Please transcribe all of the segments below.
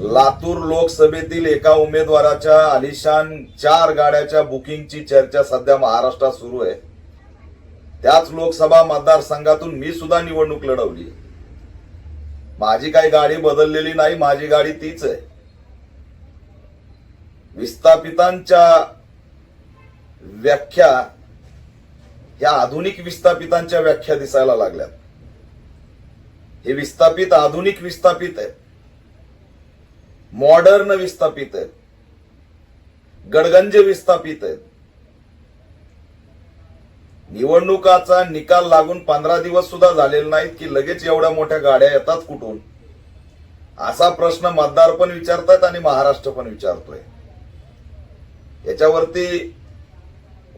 लातूर लोकसभेतील एका उमेदवाराच्या आलिशान चार गाड्याच्या बुकिंगची चर्चा सध्या महाराष्ट्रात सुरू आहे. त्याच लोकसभा मतदारसंघातून मी सुद्धा निवडणूक लढवली. माझी काही गाडी बदललेली नाही माझी गाडी तीच आहे. विस्थापितांच्या व्याख्या ह्या आधुनिक विस्थापितांच्या व्याख्या दिसायला लागल्यात. हे विस्थापित आधुनिक विस्थापित आहेत. मॉडर्न विस्थापित आहेत. गडगंज विस्थापित आहेत. निवडणुकाचा निकाल लागून पंधरा दिवस सुद्धा झालेले नाहीत की लगेच एवढ्या मोठ्या गाड्या येतात कुठून? असा प्रश्न मतदार पण विचारतात आणि महाराष्ट्र पण विचारतोय. याच्यावरती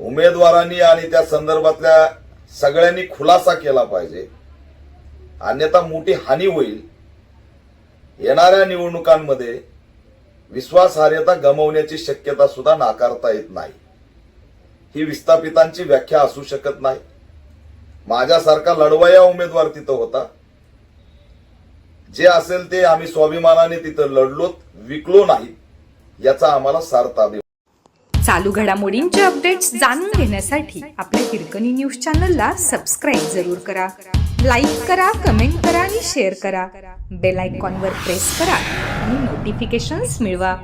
उमेदवारांनी आणि त्या संदर्भातल्या सगळ्यांनी खुलासा केला पाहिजे. अन्यथा मोठी हानी होईल. येणाऱ्या निवडणुकांमध्ये विश्वासार्हता गमावण्याची शक्यता सुद्धा नाकारता येत नाही. ही विस्थापितांची व्याख्या असू शकत नाही. माझ्यासारखा लढवया उमेदवार तिथं होता. जे असेल ते आम्ही स्वाभिमानाने तिथं लढलोत विकलो नाही याचा आम्हाला सार्थ अभिमान. चालू घडामोडींचे अपडेट्स जाणून घेण्यासाठी आपल्या हिरकणी न्यूज चॅनलला सबस्क्राईब जरूर करा. लाईक करा कमेंट करा आणि शेअर करा. बेल आयकॉनवर प्रेस करा आणि नोटिफिकेशन्स मिळवा.